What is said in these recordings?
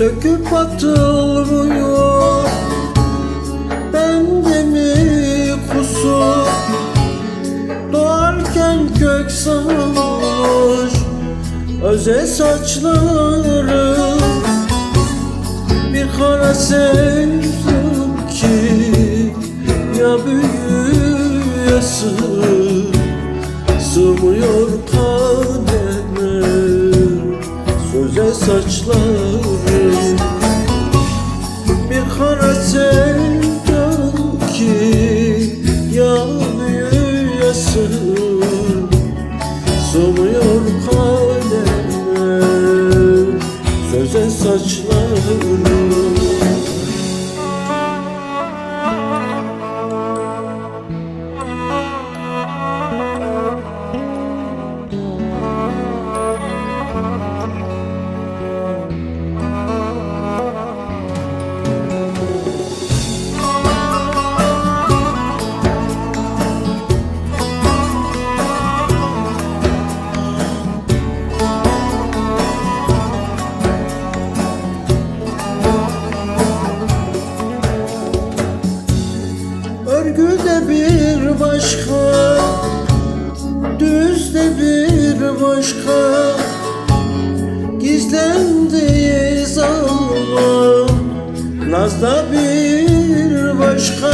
Söküp atılmıyor. Bende mi kusur? Doğarken kök salmış Öze saçlarım Bir kara sevdim ki Ya büyüyesi Sığmıyor kademe Söze saçlarım sevdim ki Ya büyüyesin Sığmıyor kaleme Söze saçlarım bir başka Düzde bir başka. Gizlendiği zaman Nazda bir başka.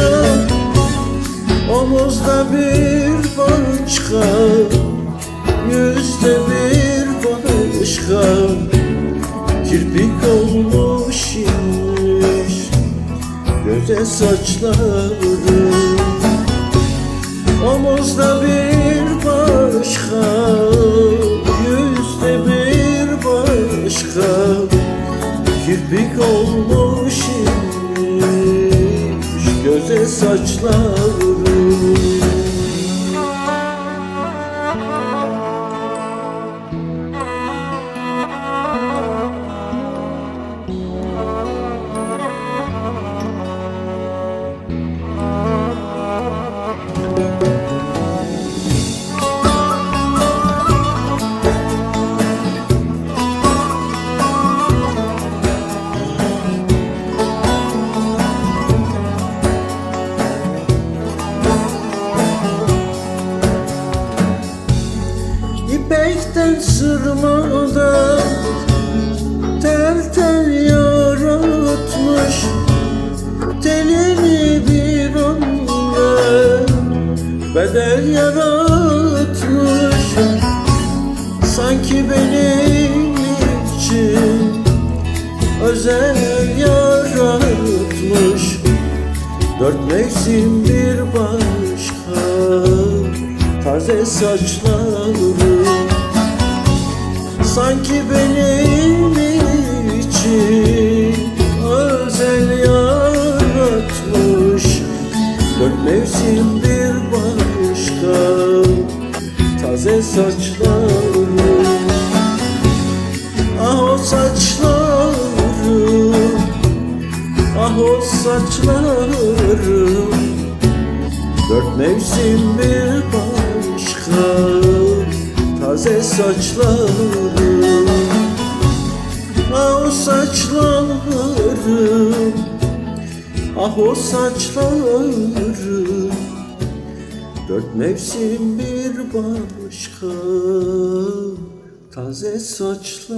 Omuzda bir başka Yüzde bir başka. Kirpik olmuş imiş Göze saçları Kirpik olmuş imiş Göze saçları İpekten sırmadan Tel tel yaratmış Telini bir ömre Bedel yaratmış Sanki benim için Özel yaratmış. Dört mevsim bir başka Taze saçları Sanki benim için Özel yaratmış Dört mevsim bir başka Taze saçları. Ah o saçları Ah o saçlarım Dört mevsim bir başka Taze saçlarım Ah o saçlarım Ah o saçlarım. Dört mevsim bir başka Taze saçlar